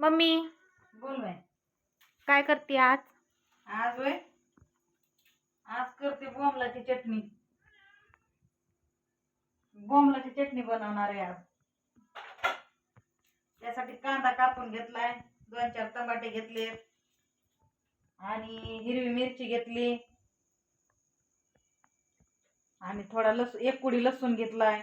Mummy बोल bye काय करते आज? आज वय आज करते बोंबलाची चटणी. बोंबलाची चटणी बनवणार आहे आज. त्यासाठी कांदा कापून घेतलाय दोन चार टमाटे घेतले आणि हिरवी मिरची घेतली. आणि थोडा लस एक कुडी लसूण घेतलाय.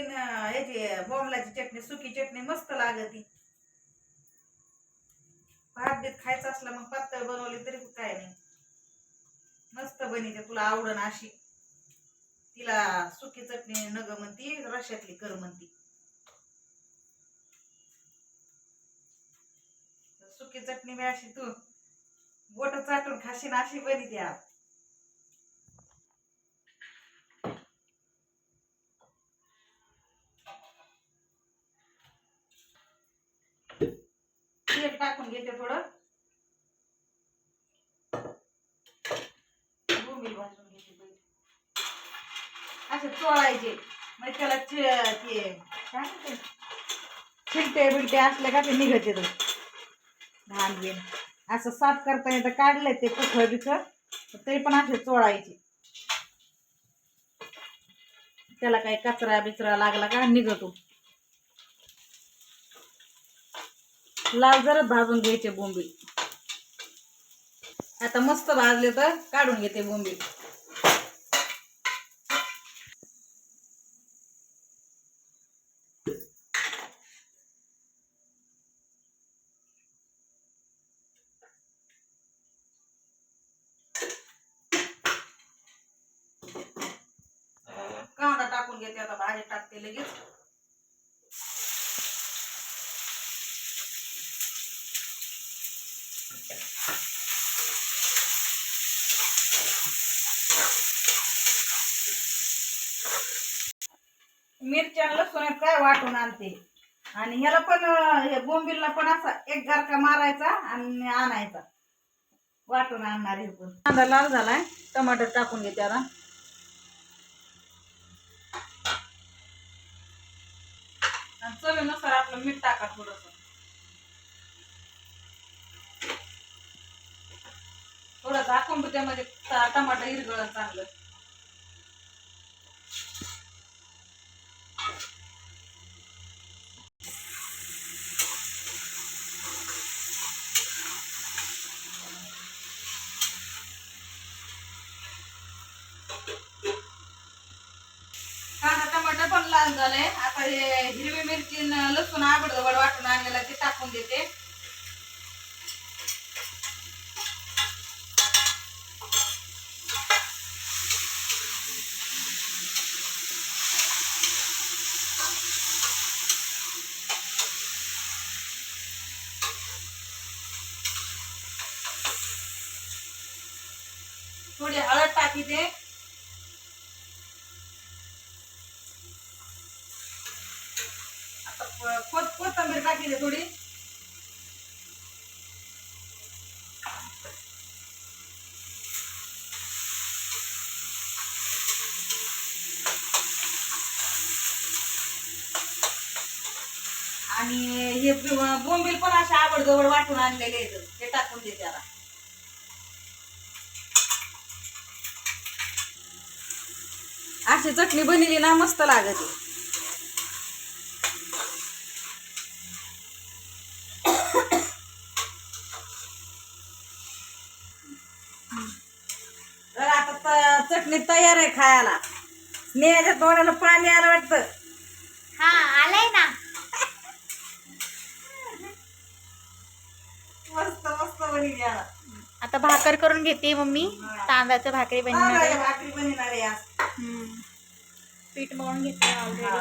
चटणी ह्याची बोंबलाची चटणी सुकी चटणी मस्त लागती. भात बीत खायचं असलं मग पातळ बनवली तरी काय नाही. मस्त बनीते तुला आवडन अशी. तिला सुकी चटणी नग म्हणती रश्यातली कर म्हणती. सुकी चटणी बी अशी तू बोट चाटून खाशीन अशी बनी आज तेल टाकून घेते थोडं बोंबील भाजून घेते पहिले. असे चोळायचे. मग त्याला चे- ते काय म्हणते? छिलटे बिलटे असले का ते निघते तो. घाण घेऊन. असं साफ करता येतं. काढलंय ते कुठं बिखळ तरी पण असे चोळायचे. त्याला काही कचरा बिचरा लागला का निघतो. लाल जरा भाजून घ्यायचे बोंबी आता मस्त भाजले तर काढून घेते बोंबी कांदा टाकून घेते आता भाजी टाकते लगेच. मिरच्या लसूण काय वाटून आणते? आणि ह्याला पण हे बोंबिलला पण असा एक गारका मारायचा आणि आणायचा. वाटून आणणार हे पण. कांदा लाल झालाय. टमाटर टाकून घेते आता. आणि चवीनुसार आपलं मीठ टाका थोडस. थोडस झाकून त्यामध्ये टमाटर हिरगळ चांगलं कांदा छान झालंय. आता हे हिरवी मिरची न लसूण आबडधबड वाटून आणलेला ते टाकून देते. थोडी हळद टाकी दे आता प- कोथ कोथंबीर टाकली थोडी आणि हे बोंबील पण अशा आवडगवड वाटून आणलेले आहेत. ते टाकून दे त्याला. अशी चटणी बनली ना मस्त लागते. तर आता चटणी तयार आहे खायला. नेहाच्या तोंडाला पाणी आलं वाटतं. हा आलाय ना मस्त मस्त बनली आता भाकर करून घेते मम्मी. तांदळाचं भाकरी बनवणार आहे. भाकरी आहे हम्म. पीठ मळून घेतलं हा. ऑलरेडी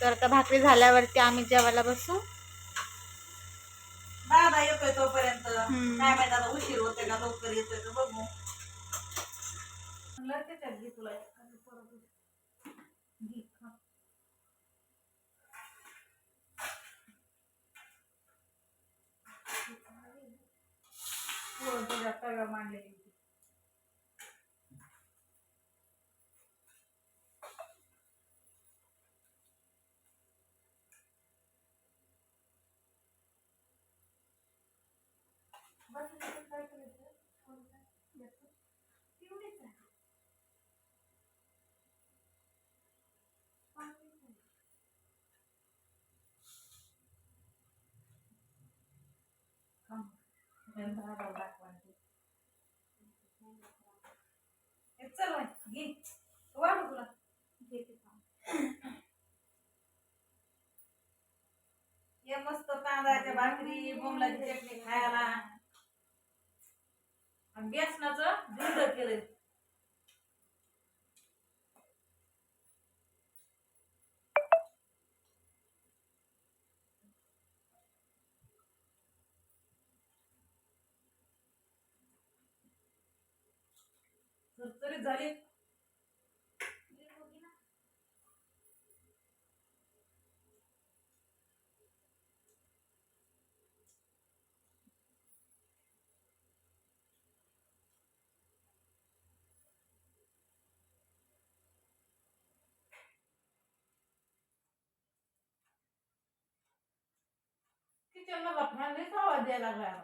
तर आता भाकरी झाल्यावरती आम्ही जेवायला बसू. दादा येतोय तोपर्यंत. काय माहीत आता उशीर होते का लवकर येतोय का बघू. तुला हो, त्याच्यात तव्या मांडलेली होती. बस इथे चल घे. वाढू तुला. ये मस्त तांदळाच्या भाकरी बोमलाची चटणी खायला आणि बेसनाचं केलं चरचरीत झाली. किचन मधला फॅन लईच आवाज द्यायला लागला